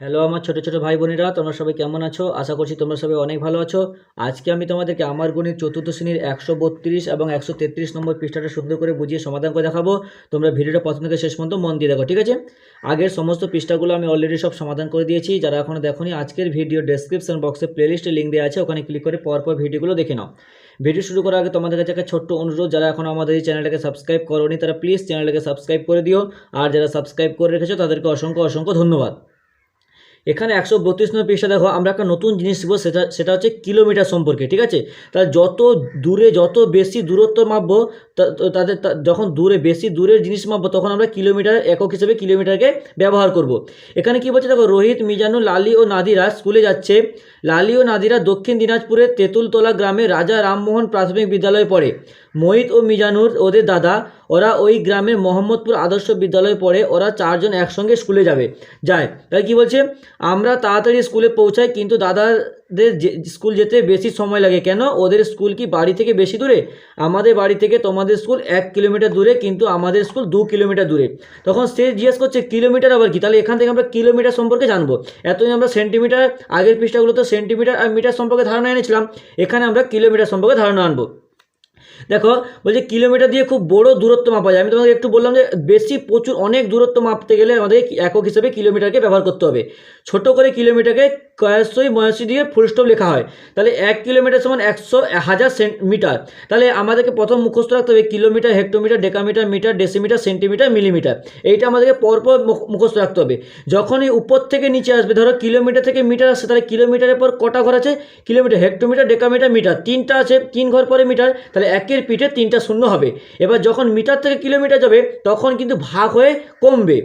Hello আমার ছোট ছোট ভাই বোনেরা, তোমরা সবাই কেমন আছো? আশা করছি তোমরা সবাই অনেক ভালো আছো। আজকে আমি তোমাদেরকে আমার গণিত চতুর্থ শ্রেণির একশো বত্রিশ এবং একশো তেত্রিশ নম্বর পৃষ্ঠাটা সুন্দর করে বুঝিয়ে সমাধান করে দেখাবো। তোমরা ভিডিওটা প্রথম থেকে শেষ পর্যন্ত মন দিয়ে দেখো, ঠিক আছে? আগের সমস্ত পৃষ্ঠাগুলো আমি অলরেডি সব সমাধান করে দিয়েছি। যারা এখনও দেখোনি, আজকের ভিডিও ডেসক্রিপশন বক্সে প্লেলিস্টে লিঙ্ক দেওয়া আছে, ওখানে ক্লিক করে পরপর ভিডিওগুলো দেখে নাও। ভিডিও শুরু করার আগে তোমাদের কাছে একটা ছোট্ট অনুরোধ, যারা এখন আমাদের এই চ্যানেলটাকে সাবস্ক্রাইব করোনি, তারা প্লিজ চ্যানেলটাকে সাবস্ক্রাইব করে দিও। আর যারা সাবস্ক্রাইব করে রেখেছো, তাদেরকে অসংখ্য অসংখ্য ধন্যবাদ। এখানে একশো বত্রিশ নম্বর পৃষ্ঠা দেখো, আমরা একটা নতুন জিনিস শিখব, সেটা সেটা হচ্ছে কিলোমিটার সম্পর্কে, ঠিক আছে? তাহলে যত দূরে, যত বেশি দূরত্ব মাপবো তাদের যখন দূরে, বেশি দূরের জিনিস মাপবো, তখন আমরা কিলোমিটার একক হিসেবে কিলোমিটারকে ব্যবহার করব। এখানে কি বলছে দেখো, রোহিত মিজানু লালি ও নাদিরা স্কুলে যাচ্ছে। লালি ও নাদিরা দক্ষিণ দিনাজপুরের তেঁতুলতলা গ্রামে রাজা রামমোহন প্রাথমিক বিদ্যালয়ে পড়ে। মোহিত ও মিজানুর ওদের দাদা। ওরা ওই গ্রামের মোহাম্মদপুর আদর্শ বিদ্যালয়ে পড়ে, ওরা চারজন একসঙ্গে স্কুলে যাবে, যায়। তাই কি বলছে? আমরা তাড়াতাড়ি স্কুলে পৌঁছাই, কিন্তু দাদাদের স্কুল যেতে বেশি সময় লাগে। কেন? ওদের স্কুল কি বাড়ি থেকে বেশি দূরে? আমাদের বাড়ি থেকে তোমাদের স্কুল এক কিলোমিটার দূরে, কিন্তু আমাদের স্কুল দু কিলোমিটার দূরে। তখন সে জিজ্ঞেস করছে, কিলোমিটার আবার কি? তাহলে এখান থেকে আমরা কিলোমিটার সম্পর্কে জানব। এতদিন আমরা সেন্টিমিটার, আগের পৃষ্ঠাগুলোতে সেন্টিমিটার আর মিটার সম্পর্কে ধারণা এনেছিলাম। এখানে আমরা কিলোমিটার সম্পর্কে ধারণা আনব। দেখো, বলছে কিলোমিটার দিয়ে খুব বড় দূরত্ব মাপা যায়। আমি তোমাকে একটু বললাম যে বেশি প্রচুর, অনেক দূরত্ব মাপতে গেলে আমাদের একক হিসেবে কিলোমিটারকে ব্যবহার করতে হবে। ছোট করে কিলোমিটারকে কয়াশই ময়াশি দিয়ে ফুল স্টপ লেখা হয়। তাহলে এক কিলোমিটার সমান একশো হাজার সেন- মিটার তাহলে আমাদেরকে প্রথম মুখস্থ রাখতে হবে kilometre, hectometre, decametre, metre, decimetre, centimetre, millimetre. এইটা আমাদেরকে পরপর মুখ- মুখস্থ রাখতে হবে। যখনই উপর থেকে নিচে আসবে, ধরো কিলোমিটার থেকে মিটার আসছে, তাহলে কিলোমিটারের পর কটা ঘর আছে? Kilometre, hectometre, decametre, metre. তিনটা আছে, তিন ঘর পরে মিটার। তাহলে একের পিঠে তিনটা শূন্য হবে। এবার যখন মিটার থেকে কিলোমিটার যাবে, তখন কিন্তু ভাগ হয়ে কমবে।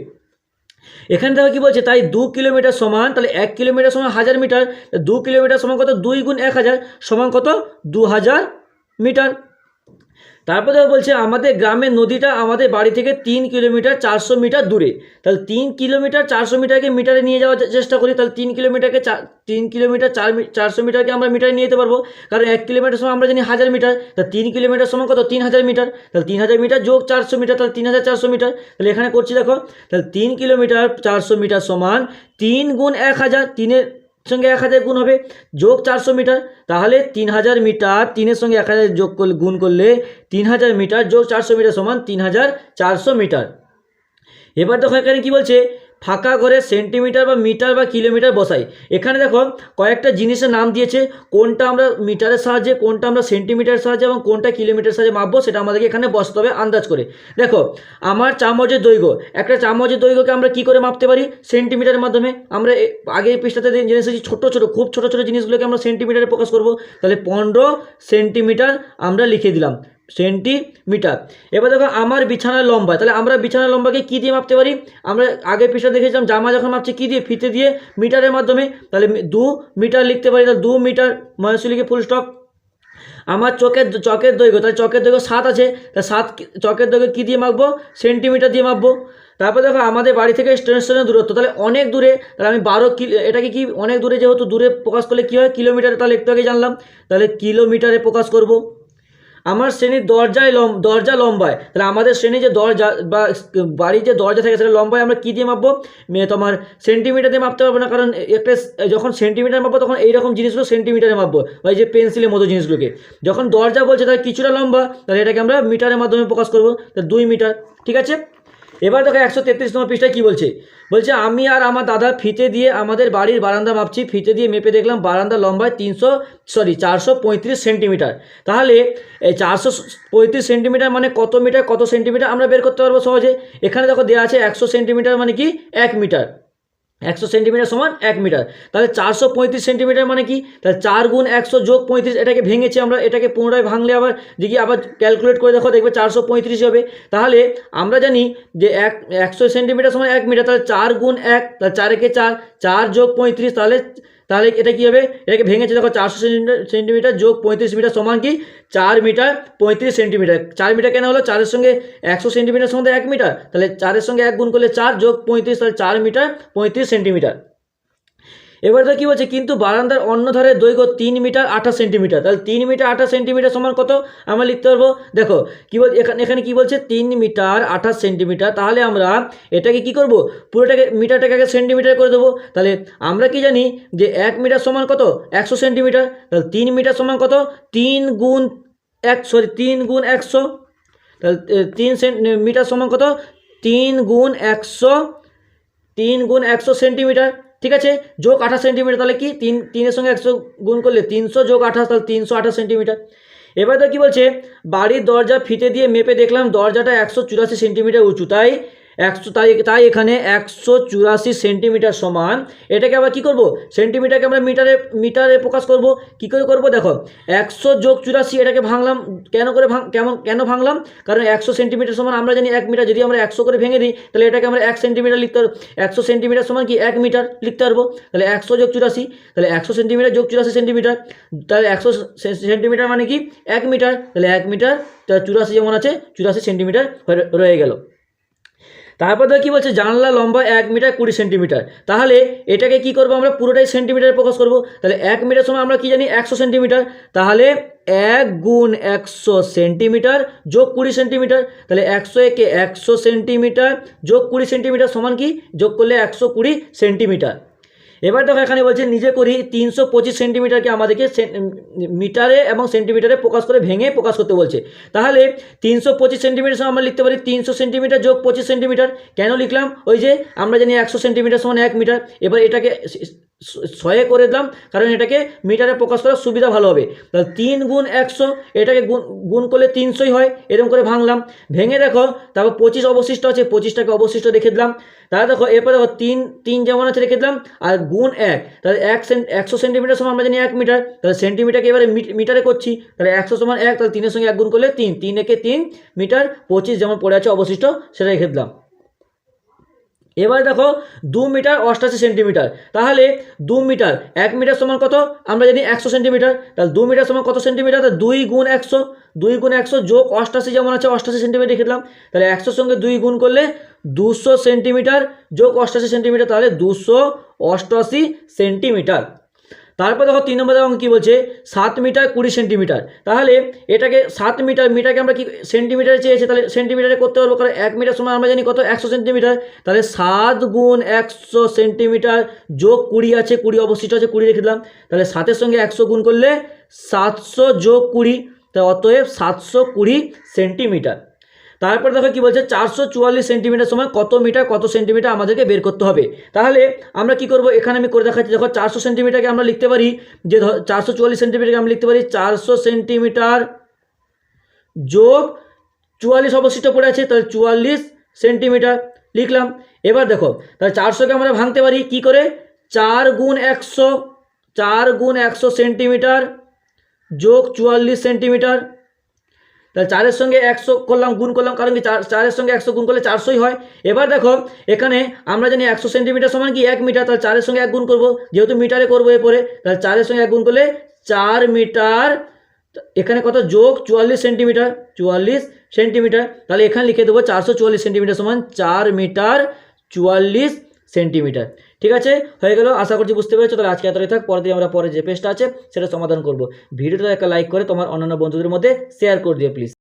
এখানে দেখো কী বলছে, তাই দু কিলোমিটার সমান, তাহলে এক কিলোমিটার সমান হাজার মিটার দু কিলোমিটার সমান কত? দুই গুণ এক হাজার সমান কত? দু হাজার মিটার। তারপর বলছে, আমাদের গ্রামের নদীটা আমাদের বাড়ি থেকে তিন কিলোমিটার চারশো মিটার দূরে। তাহলে তিন কিলোমিটার চারশো মিটারকে মিটারে নিয়ে যাওয়ার চেষ্টা করি, তাহলে তিন কিলোমিটারকে চা- তিন কিলোমিটার চার চারশো মিটারকে আমরা মিটারে নিয়ে যেতে পারব। কারণ এক কিলোমিটার সময় আমরা জানি হাজার মিটার, তা তিন কিলোমিটার সমান কত? তিন হাজার মিটার। তাহলে তিন হাজার মিটার যোগ চারশো মিটার, তাহলে তিন হাজার চারশো মিটার। তাহলে এখানে করছি দেখো, তাহলে তিন কিলোমিটার চারশো মিটার সমান তিন গুণ এক হাজার, তিনের সঙ্গে এক হাজার গুণ হবে। যোগ চারশো মিটার, তাহলে তিন হাজার মিটার তিনের সঙ্গে এক হাজার যোগ করলে, গুণ করলে তিন হাজার মিটার, যোগ চারশো মিটার সমান তিন হাজার চারশো মিটার। এবার দেখো এখানে কি বলছে? ফাঁকা ঘরে সেন্টিমিটার বা মিটার বা কিলোমিটার বসাই। এখানে দেখো, কয়েকটা জিনিসের নাম দিয়েছে, কোনটা আমরা মিটারের সাহায্যে, কোনটা আমরা সেন্টিমিটারের সাহায্যে এবং কোনটা কিলোমিটার সাহায্যে মাপবো, সেটা আমাদেরকে এখানে বসতে হবে আন্দাজ করে। দেখো, আমার চামচের দৈর্ঘ্য, একটা চামচের দৈর্ঘ্যকে আমরা কি করে মাপতে পারি? সেন্টিমিটারের মাধ্যমে আমরা এ- আগে পৃষ্ঠাতে জেনে এসেছি, ছোটো ছোটো, খুব ছোটো ছোটো জিনিসগুলোকে আমরা সেন্টিমিটারে প্রকাশ করব। তাহলে পনেরো সেন্টিমিটার আমরা লিখে দিলাম। সেন্টিমিটার। এবার দেখো আমার বিছানার লম্বা, তাহলে আমরা বিছানার লম্বাকে কী দিয়ে মাপতে পারি? আমরা আগে পৃষ্ঠা দেখেছিলাম জামা যখন মাপছি, কী দিয়ে? ফিতে দিয়ে, মিটারের মাধ্যমে। তাহলে দু মিটার লিখতে পারি, তাহলে দু মিটার মহেশলিকে ফুল স্টপ আমার চোখের চকের দৈর্ঘ্য, তাহলে চকের দৈর্ঘ্য সাত আছে তা সাত চকের দৈর্ঘ্য কী দিয়ে মাপবো? সেন্টিমিটার দিয়ে মাপবো। তারপর দেখো আমাদের বাড়ি থেকে স্টেশনের দূরত্ব, তাহলে অনেক দূরে, তাহলে আমি বারো কিলো, এটাকে কি অনেক দূরে যেহেতু দূরে প্রকাশ করলে কী হয়? কিলোমিটারে, তাহলে একটু আগে জানলাম। তাহলে কিলোমিটারে প্রকাশ করব। আমার শ্রেণির দরজায় লম, দরজা লম্বায়। তাহলে আমাদের শ্রেণির যে দরজা বা বাড়ির যে দরজা থাকে সেটা লম্বায় আমরা কী দিয়ে মাপবো? তোমার সেন্টিমিটার দিয়ে মাপতে পারব না, কারণ একটা যখন সেন্টিমিটার মাপবো তখন এইরকম জিনিসগুলো সেন্টিমিটারে মাপবো বা এই যে পেন্সিলের মতো জিনিসগুলোকে। যখন দরজা বলছে তাহলে কিছুটা লম্বা, তাহলে এটাকে আমরা মিটারের মাধ্যমে প্রকাশ করব, তাহলে দুই মিটার, ঠিক আছে? এবার দেখো একশো তেত্রিশ নম্বর পৃষ্ঠায় কী বলছে? বলছে, আমি আর আমার দাদা ফিতে দিয়ে আমাদের বাড়ির বারান্দা মাপছি ফিতে দিয়ে মেপে দেখলাম বারান্দা লম্বায় তিনশো, সরি, চারশো পঁয়ত্রিশ সেন্টিমিটার। তাহলে এই চারশো পঁয়ত্রিশ সেন্টিমিটার মানে কত মিটার, কত সেন্টিমিটার আমরা বের করতে পারব সহজে? এখানে দেখো দেওয়া আছে একশো সেন্টিমিটার মানে কি? এক মিটার। একশো সেন্টিমিটার সমান এক মিটার। তাহলে চারশো পঁয়ত্রিশ সেন্টিমিটার মানে কি? তাহলে চার গুণ একশো যোগ পঁয়ত্রিশ, এটাকে ভেঙেছি আমরা, এটাকে পুনরায় ভাঙলে আবার দেখি, আবার ক্যালকুলেট করে দেখো, দেখবে চারশো পঁয়ত্রিশ হবে। তাহলে আমরা জানি যে এক, একশো সেন্টিমিটার সমান এক মিটার, তাহলে চার গুণ এক, তাহলে চারেকে চার চার যোগ পঁয়ত্রিশ, তাহলে তাহলে এটা কী হবে? এটাকে ভেঙেছে দেখো চারশো সেন্টিমিটার যোগ পঁয়ত্রিশ মিটার সমান কি? চার মিটার পঁয়ত্রিশ সেন্টিমিটার। চার মিটার কেন হলো? চারের সঙ্গে একশো সেন্টিমিটার সঙ্গে এক মিটার। তাহলে চারের সঙ্গে এক গুণ করলে চার যোগ পঁয়ত্রিশ, তাহলে চার মিটার পঁয়ত্রিশ সেন্টিমিটার। এবার তো কি বলছে? কিন্তু বারান্দার অন্য ধারে দৈর্ঘ্য তিন মিটার আঠাশ সেন্টিমিটার। তাহলে তিন মিটার আঠাশ সেন্টিমিটার সমান কত? আমরা লিখতে পারব, দেখো, কি বল এখানে এখানে কী বলছে? তিন মিটার আঠাশ সেন্টিমিটার। তাহলে আমরা এটাকে কি করব? পুরোটাকে, মিটারটাকে আগে সেন্টিমিটার করে দেবো। তাহলে আমরা কি জানি যে এক মিটার সমান কত? একশো সেন্টিমিটার। তাহলে তিন মিটার সমান কত? তিন গুণ এক, সরি, তিন গুণ একশো। তাহলে তিন মিটার সমান কত? তিন গুণ একশো। তিন গুণ একশো সেন্টিমিটার। ঠিক আছে? যোগ আঠাশ সেন্টিমিটার, তাহলে কি? তিন, তিনের সঙ্গে একশো গুণ করলে তিনশো, যোগ আঠাশ, তাহলে তিনশো আঠাশ সেন্টিমিটার। এবার তো কী বলছে? বাড়ির দরজা ফিতে দিয়ে মেপে দেখলাম দরজাটা একশো চুরাশি সেন্টিমিটার উঁচু, তাই একশো, তাই তাই এখানে একশো চুরাশি সেন্টিমিটার সমান। এটাকে আবার কী করব? সেন্টিমিটারকে আমরা মিটারে মিটারে প্রকাশ করব। কী করে করব? দেখো, একশো যোগ চুরাশি, এটাকে ভাঙলাম। কেন করে ভাঙ, কেমন, কেন ভাঙলাম? কারণ একশো সেন্টিমিটার সমান আমরা জানি এক মিটার। যদি আমরা একশো করে ভেঙে দিই, তাহলে এটাকে আমরা এক সেন্টিমিটার লিখতে পারব। একশো সেন্টিমিটার সমান কি? এক মিটার লিখতে পারব। তাহলে একশো যোগ চুরাশি, তাহলে একশো সেন্টিমিটার যোগ চুরাশি সেন্টিমিটার। তাহলে একশো সেন্টিমিটার মানে কি? এক মিটার। তাহলে এক মিটার, তাহলে চুরাশি যেমন আছে, চুরাশি সেন্টিমিটার রয়ে গেল। তারপর দেখো কী বলছে, জানলা লম্বা এক মিটার কুড়ি সেন্টিমিটার। তাহলে এটাকে কি করব আমরা? পুরোটাই সেন্টিমিটার প্রকাশ করব। তাহলে এক মিটার সময় আমরা কি জানি? একশো সেন্টিমিটার। তাহলে এক গুণ একশো সেন্টিমিটার যোগ কুড়ি সেন্টিমিটার। তাহলে একশো একে একশো সেন্টিমিটার যোগ কুড়ি সেন্টিমিটার সমান কি? যোগ করলে একশো কুড়ি সেন্টিমিটার। এবার দেখো এখানে বলছে, নিজে করি, তিনশো পঁচিশ সেন্টিমিটারকে আমাদেরকে মিটারে এবং সেন্টিমিটারে প্রকাশ করে ভেঙে প্রকাশ করতে বলছে। তাহলে তিনশো পঁচিশ সেন্টিমিটার সমান আমরা লিখতে পারি, তিনশো সেন্টিমিটার যোগ পঁচিশ সেন্টিমিটার। কেন লিখলাম? ওই যে আমরা জানি একশো সেন্টিমিটার সমান এক মিটার। এবার এটাকে ছয়ে করে দিলাম, কারণ এটাকে মিটারে প্রকাশ করার সুবিধা ভালো হবে। তাহলে তিন গুণ একশো, এটাকে গুণ গুণ করলে তিনশোই হয়, এরকম করে ভাঙলাম। ভেঙে দেখো, তারপর পঁচিশ অবশিষ্ট আছে, পঁচিশটাকে অবশিষ্ট রেখে দিলাম। তাহলে দেখো, এরপর দেখো, তিন তিন যেমন আছে রেখে দিলাম, আর গুণ এক। তাহলে এক একশো সেন্টিমিটার সমান আমরা জানি এক মিটার। তাহলে সেন্টিমিটারকে এবারে মিট- মিটারে করছি, তাহলে একশো সমান এক, তাহলে তিনের সঙ্গে এক গুণ করলে তিন। তিন একে তিন মিটার, পঁচিশ যেমন পড়ে আছে অবশিষ্ট, সেটা রেখে দিলাম। এবার দেখো দু মিটার অষ্টাশি সেন্টিমিটার। তাহলে দু মিটার, এক মিটার সমান কত? আমরা জানি একশো সেন্টিমিটার। তাহলে দু মিটার সমান কত সেন্টিমিটার? তাহলে দুই গুণ একশো। দুই গুণ একশো যোগ অষ্টাশি যেমন আছে, অষ্টাশি সেন্টিমিটার খেলাম তাহলে একশোর সঙ্গে দুই গুণ করলে দুশো সেন্টিমিটার যোগ অষ্টাশি সেন্টিমিটার, তাহলে দুশো অষ্টআশি সেন্টিমিটার। তারপর দেখো তিন নম্বর অঙ্ক কী বলছে? সাত মিটার কুড়ি সেন্টিমিটার। তাহলে এটাকে সাত মিটার, মিটারকে আমরা কি সেন্টিমিটারে চেয়েছি? তাহলে সেন্টিমিটারে করতে পারব, কারণ এক মিটার সময় আমরা জানি কত? একশো সেন্টিমিটার। তাহলে সাত গুণ একশো সেন্টিমিটার যোগ কুড়ি আছে, কুড়ি অবশিষ্ট আছে, কুড়ি রেখে দিলাম। তাহলে সাতের সঙ্গে একশো গুণ করলে সাতশো যোগ কুড়ি। তা অতএব সাতশো কুড়ি সেন্টিমিটার। তারপর দেখো কি বলছে, চারশো চুয়াল্লিশ সেন্টিমিটার সময় কত মিটার কত সেন্টিমিটার আমাদেরকে বের করতে হবে। তাহলে আমরা কি করব? এখানে আমি করে দেখাচ্ছি, দেখো চারশো সেন্টিমিটারকে আমরা লিখতে পারি, যে চারশো চুয়াল্লিশ সেন্টিমিটারকে আমরা লিখতে পারি, চারশো সেন্টিমিটার যোগ চুয়াল্লিশ অবশিষ্ট পড়ে আছে, তাহলে চুয়াল্লিশ সেন্টিমিটার লিখলাম। এবার দেখো, তাহলে চারশোকে আমরা ভাঙতে পারি কি করে? চার গুণ একশো, চার গুণ একশো সেন্টিমিটার যোগ চুয়াল্লিশ সেন্টিমিটার তাহলে চারের সঙ্গে একশো করলাম, গুণ করলাম, কারণ কি চার চারের সঙ্গে একশো গুণ করলে চারশোই হয়। এবার দেখো, এখানে আমরা জানি একশো সেন্টিমিটার সমান কি? এক মিটার। তাহলে চারের সঙ্গে এক গুণ করব, যেহেতু মিটারে করব এরপরে, তাহলে চারের সঙ্গে এক গুণ করলে চার মিটার, এখানে কত? যোগ চুয়াল্লিশ সেন্টিমিটার চুয়াল্লিশ সেন্টিমিটার। তাহলে এখানে লিখে দেবো চারশো চুয়াল্লিশ সেন্টিমিটার সমান চার মিটার, চুয়াল্লিশ সেন্টিমিটার। ঠিক আছে? হয়ে গেল, আশা করছি বুঝতে পেরেছ। তাহলে আজকে এতটাই থাক পরে দিয়ে আমরা পরে যে পেজটা আছে, সেটা সমাধান করব। ভিডিওটা একটা লাইক করে তোমার অন্যান্য বন্ধুদের মধ্যে শেয়ার করে দিও প্লিজ